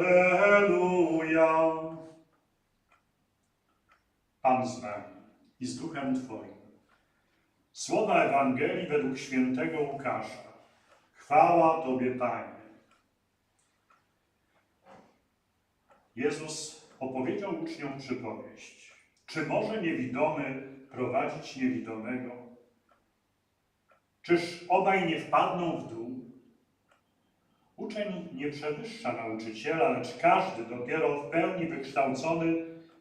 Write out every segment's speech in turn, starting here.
Alleluja. Pan z nami i z duchem Twoim. Słowa Ewangelii według świętego Łukasza. Chwała Tobie, Panie. Jezus opowiedział uczniom przypowieść. Czy może niewidomy prowadzić niewidomego? Czyż obaj nie wpadną w dół? Uczeń nie przewyższa nauczyciela, lecz każdy dopiero w pełni wykształcony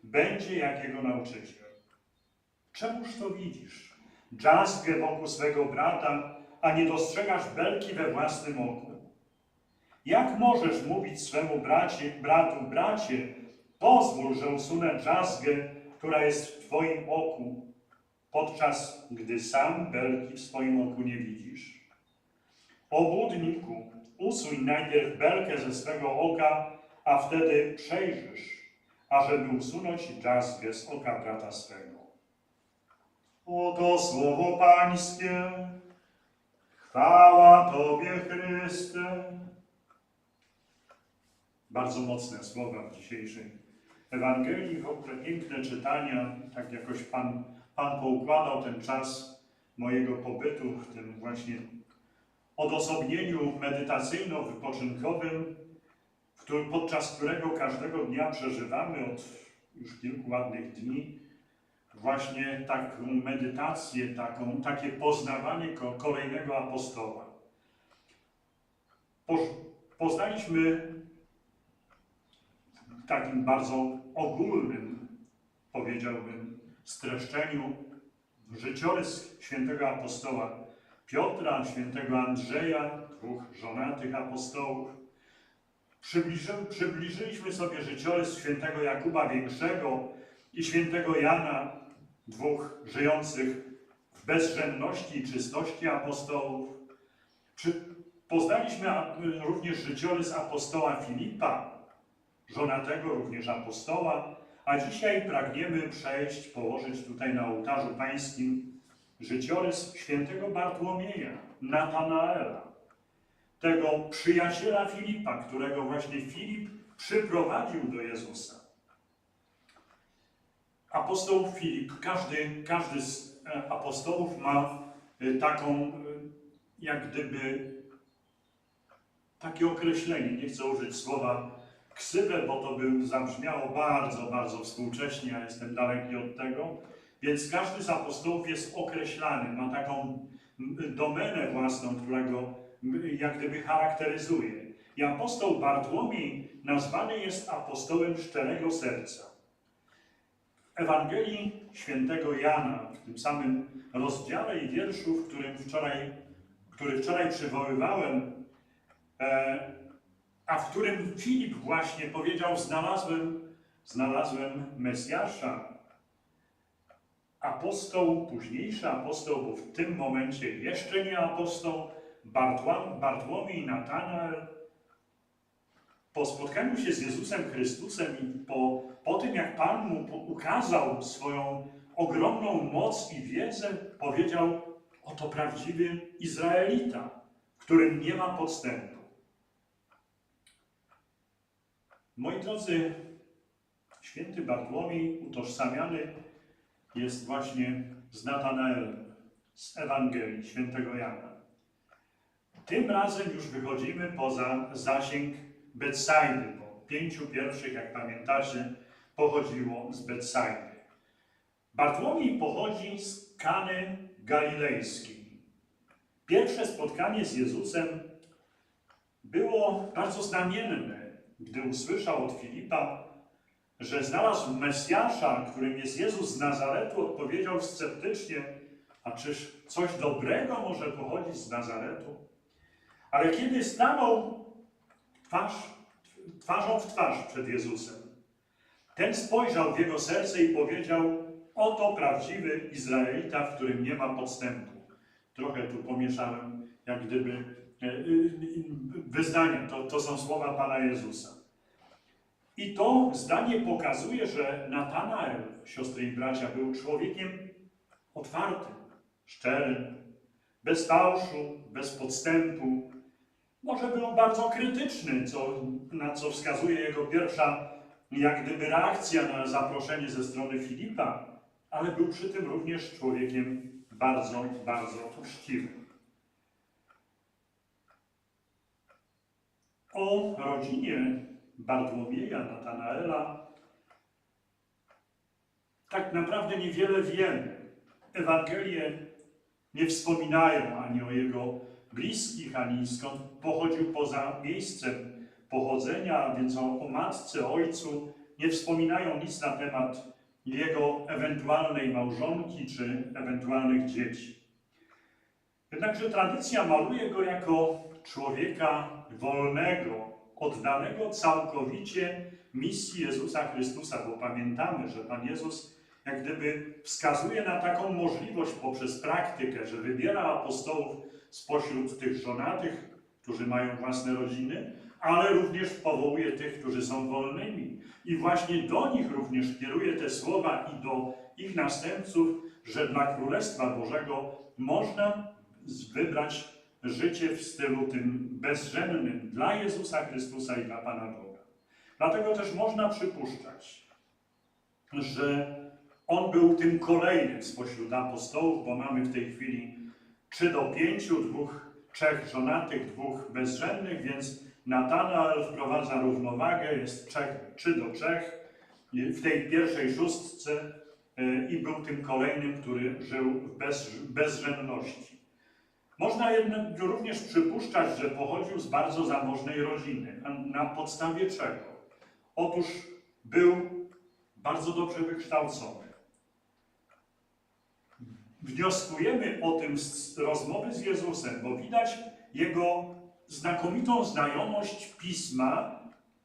będzie jak jego nauczyciel. Czemuż to widzisz? Dżazgę wokół swego brata, a nie dostrzegasz belki we własnym oku. Jak możesz mówić swemu bracie, bratu, bracie, pozwól, że usunę drzazgę, która jest w twoim oku, podczas gdy sam belki w swoim oku nie widzisz? Obłudniku, usuń najpierw belkę ze swego oka, a wtedy przejrzysz, ażeby usunąć drzazgę z oka brata swego. Oto słowo Pańskie. Chwała Tobie, Chryste. Bardzo mocne słowa w dzisiejszej Ewangelii, w ogóle piękne czytania, tak jakoś Pan, Pan poukładał ten czas mojego pobytu w tym właśnie odosobnieniu medytacyjno-wypoczynkowym, podczas którego każdego dnia przeżywamy od już kilku ładnych dni właśnie taką medytację, taką, takie poznawanie ko- kolejnego apostoła. Po, poznaliśmy w takim bardzo ogólnym, powiedziałbym, streszczeniu życiorys świętego apostoła Piotra, świętego Andrzeja, dwóch żonatych apostołów. Przybliży, przybliżyliśmy sobie życiorys świętego Jakuba Większego i świętego Jana, dwóch żyjących w bezrzędności i czystości apostołów. Przy, poznaliśmy również życiorys apostoła Filipa, żonatego również apostoła, a dzisiaj pragniemy przejść, położyć tutaj na ołtarzu pańskim życiorys świętego Bartłomieja, Natanaela, tego przyjaciela Filipa, którego właśnie Filip przyprowadził do Jezusa. Apostoł Filip, każdy, każdy z e, apostołów ma e, taką, e, jak gdyby, takie określenie, nie chcę użyć słowa ksywę, bo to by zabrzmiało bardzo, bardzo współcześnie, ja jestem daleki od tego, więc każdy z apostołów jest określany, ma taką domenę własną, która go jak gdyby charakteryzuje. I apostoł Bartłomiej nazwany jest apostołem szczerego serca. Ewangelii świętego Jana, w tym samym rozdziale i wierszu, w którym wczoraj, który wczoraj przywoływałem, e, a w którym Filip właśnie powiedział, znalazłem, znalazłem Mesjasza, apostoł, późniejszy apostoł, bo w tym momencie jeszcze nie apostoł, Bartłomiej Natanael, po spotkaniu się z Jezusem Chrystusem i po, po tym, jak Pan mu ukazał swoją ogromną moc i wiedzę, powiedział, oto prawdziwy Izraelita, którym nie ma podstępu. Moi drodzy, święty Bartłomiej utożsamiany jest właśnie z Natanaelem, z Ewangelii świętego Jana. Tym razem już wychodzimy poza zasięg Betsaidy, bo pięciu pierwszych, jak pamiętacie, pochodziło z Betsaidy. Bartłomiej pochodzi z Kany Galilejskiej. Pierwsze spotkanie z Jezusem było bardzo znamienne, gdy usłyszał od Filipa, że znalazł Mesjasza, którym jest Jezus z Nazaretu, odpowiedział sceptycznie, a czyż coś dobrego może pochodzić z Nazaretu? Ale kiedy stanął twarz, twarzą w twarz przed Jezusem, ten spojrzał w jego serce i powiedział, oto prawdziwy Izraelita, w którym nie ma podstępu. Trochę tu pomieszałem, jak gdyby e, e, wyznania, to, to są słowa Pana Jezusa. I to zdanie pokazuje, że Natanael, siostry i bracia, był człowiekiem otwartym, szczerym, bez fałszu, bez podstępu, Może był bardzo krytyczny, co, na co wskazuje jego pierwsza jak gdyby reakcja na zaproszenie ze strony Filipa, ale był przy tym również człowiekiem bardzo, bardzo uczciwym. O rodzinie Bartłomieja, Natanaela tak naprawdę niewiele wiemy. Ewangelie nie wspominają ani o jego bliskich, ani skąd pochodził poza miejscem pochodzenia, więc o, o matce, ojcu nie wspominają nic na temat jego ewentualnej małżonki czy ewentualnych dzieci. Jednakże tradycja maluje go jako człowieka wolnego, oddanego całkowicie misji Jezusa Chrystusa, bo pamiętamy, że Pan Jezus jak gdyby wskazuje na taką możliwość poprzez praktykę, że wybiera apostołów spośród tych żonatych, którzy mają własne rodziny, ale również powołuje tych, którzy są wolnymi. I właśnie do nich również kieruje te słowa i do ich następców, że dla Królestwa Bożego można wybrać życie w stylu tym bezrzędnym dla Jezusa Chrystusa i dla Pana Boga. Dlatego też można przypuszczać, że on był tym kolejnym spośród apostołów, bo mamy w tej chwili trzy do pięciu, dwóch, trzech żonatych, dwóch bezrzędnych, więc Natanael wprowadza równowagę, jest trzech, trzy do trzech w tej pierwszej szóstce e, i był tym kolejnym, który żył w bez, bezrzędności. Można jednak również przypuszczać, że pochodził z bardzo zamożnej rodziny. Na podstawie czego? Otóż był bardzo dobrze wykształcony. Wnioskujemy o tym z rozmowy z Jezusem, bo widać jego znakomitą znajomość pisma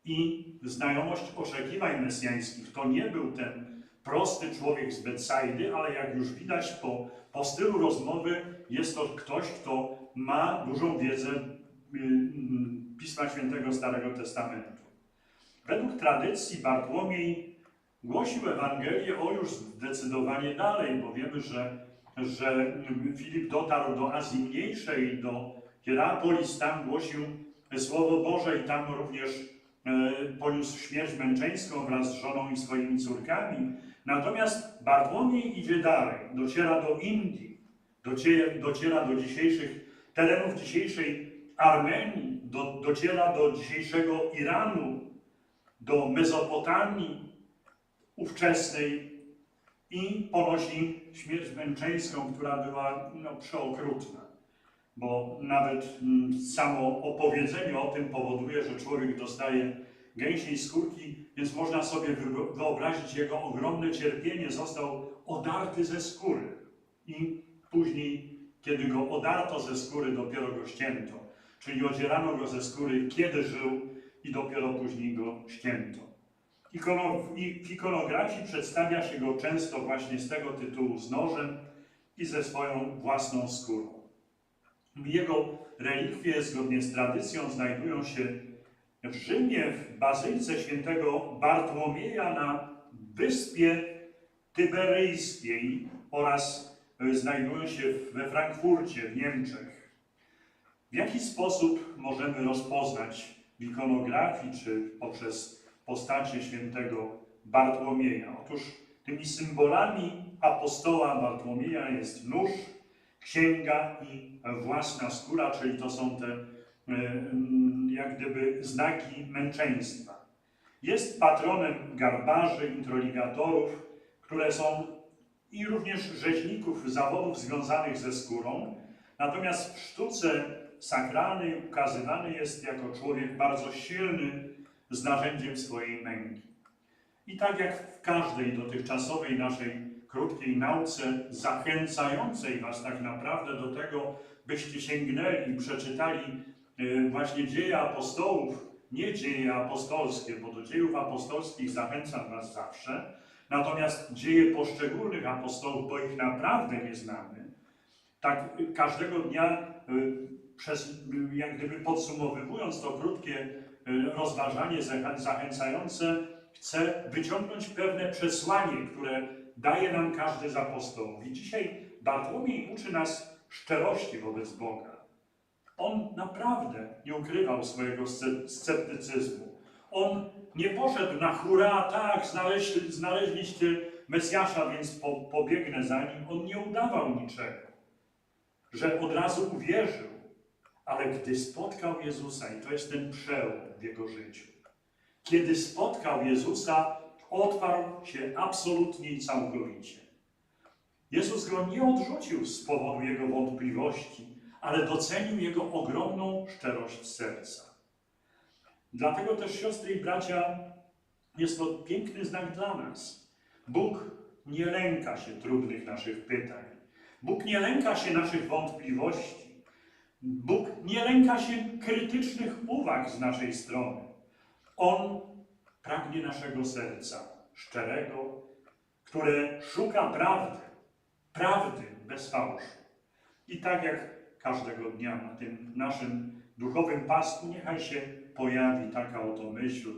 i znajomość oczekiwań mesjańskich. To nie był ten prosty człowiek z Betsaidy, ale jak już widać po, po stylu rozmowy, jest to ktoś, kto ma dużą wiedzę y, y, Pisma Świętego Starego Testamentu. Według tradycji Bartłomiej głosił Ewangelię o już zdecydowanie dalej, bo wiemy, że, że Filip dotarł do Azji Mniejszej, do Hierapolis, tam głosił Słowo Boże i tam również poniósł śmierć męczeńską wraz z żoną i swoimi córkami. Natomiast Bartłomiej idzie dalej, dociera do Indii, dociera, dociera do dzisiejszych terenów dzisiejszej Armenii, do, dociera do dzisiejszego Iranu, do Mezopotamii ówczesnej. I ponosi śmierć męczeńską, która była no, przeokrutna. Bo nawet mm, samo opowiedzenie o tym powoduje, że człowiek dostaje gęsiej skórki, więc można sobie wyo- wyobrazić jego ogromne cierpienie. Został odarty ze skóry i później, kiedy go odarto ze skóry, dopiero go ścięto. Czyli odzierano go ze skóry, kiedy żył i dopiero później go ścięto. W ikonografii przedstawia się go często właśnie z tego tytułu z nożem i ze swoją własną skórą. Jego relikwie, zgodnie z tradycją, znajdują się w Rzymie, w Bazylice świętego Bartłomieja na wyspie Tyberyjskiej oraz e, znajdują się we Frankfurcie w Niemczech. W jaki sposób możemy rozpoznać w ikonografii czy poprzez postacie świętego Bartłomieja? Otóż tymi symbolami apostoła Bartłomieja jest nóż, księga i własna skóra, czyli to są te e, mm, jak gdyby znaki męczeństwa. Jest patronem garbarzy, introligatorów, które są i również rzeźników zawodów związanych ze skórą. Natomiast w sztuce sakralnej ukazywany jest jako człowiek bardzo silny z narzędziem swojej męki. I tak jak w każdej dotychczasowej naszej krótkiej nauce, zachęcającej Was tak naprawdę do tego, byście sięgnęli i przeczytali y, właśnie dzieje apostołów, nie dzieje apostolskie, bo do dziejów apostolskich zachęcam Was zawsze, natomiast dzieje poszczególnych apostołów, bo ich naprawdę nie znamy, tak każdego dnia, y, przez, jak gdyby podsumowywując to krótkie y, rozważanie zachę- zachęcające, chcę wyciągnąć pewne przesłanie, które daje nam każdy z apostołów. I dzisiaj Bartłomiej uczy nas szczerości wobec Boga. On naprawdę nie ukrywał swojego sce- sceptycyzmu. On nie poszedł na hura, tak, znaleźli, znaleźliście Mesjasza, więc po, pobiegnę za nim. On nie udawał niczego, że od razu uwierzył. Ale gdy spotkał Jezusa, i to jest ten przełom w jego życiu, kiedy spotkał Jezusa, odparł się absolutnie i całkowicie. Jezus go nie odrzucił z powodu jego wątpliwości, ale docenił jego ogromną szczerość serca. Dlatego też, siostry i bracia, jest to piękny znak dla nas. Bóg nie lęka się trudnych naszych pytań. Bóg nie lęka się naszych wątpliwości. Bóg nie lęka się krytycznych uwag z naszej strony. On pragnie naszego serca, szczerego, które szuka prawdy, prawdy bez fałszu. I tak jak każdego dnia na tym naszym duchowym pasku, niechaj się pojawi taka oto myśl,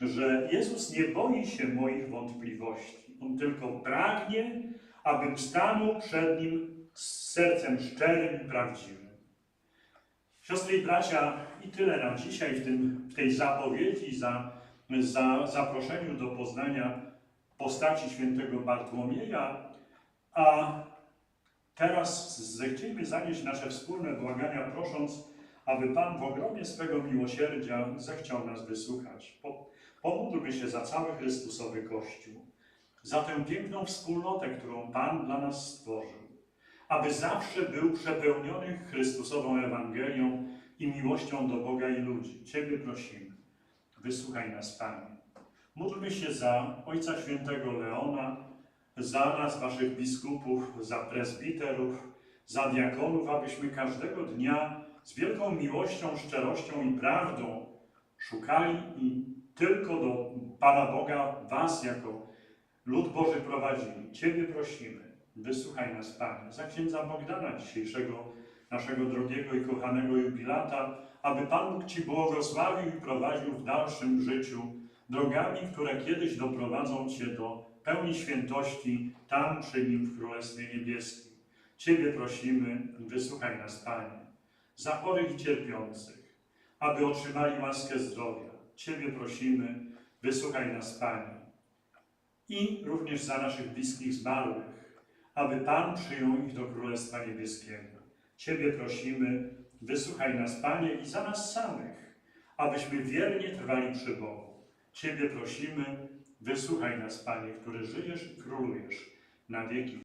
że Jezus nie boi się moich wątpliwości. On tylko pragnie, abym stanął przed Nim z sercem szczerym i prawdziwym. Siostry i bracia, i tyle na dzisiaj w, tym, w tej zapowiedzi, za, za zaproszeniu do poznania postaci świętego Bartłomieja, a teraz zechciejmy zanieść nasze wspólne błagania, prosząc, aby Pan w ogromie swego miłosierdzia zechciał nas wysłuchać. Po, pomódlmy się za cały Chrystusowy Kościół, za tę piękną wspólnotę, którą Pan dla nas stworzył, aby zawsze był przepełniony Chrystusową Ewangelią i miłością do Boga i ludzi. Ciebie prosimy, wysłuchaj nas, Panie. Módlmy się za Ojca Świętego Leona, za nas, Waszych biskupów, za prezbiterów, za diakonów, abyśmy każdego dnia z wielką miłością, szczerością i prawdą szukali i tylko do Pana Boga, Was jako lud Boży prowadzili. Ciebie prosimy, wysłuchaj nas, Panie, za księdza Bogdana dzisiejszego, naszego drogiego i kochanego jubilata, aby Pan Bóg Ci błogosławił i prowadził w dalszym życiu drogami, które kiedyś doprowadzą Cię do pełni świętości tam przy Nim w Królestwie Niebieskim. Ciebie prosimy, wysłuchaj nas, Panie, za chorych i cierpiących, aby otrzymali łaskę zdrowia. Ciebie prosimy, wysłuchaj nas, Panie. I również za naszych bliskich zmarłych, aby Pan przyjął ich do Królestwa Niebieskiego. Ciebie prosimy, wysłuchaj nas, Panie, i za nas samych, abyśmy wiernie trwali przy Bogu. Ciebie prosimy, wysłuchaj nas, Panie, który żyjesz i królujesz na wieki.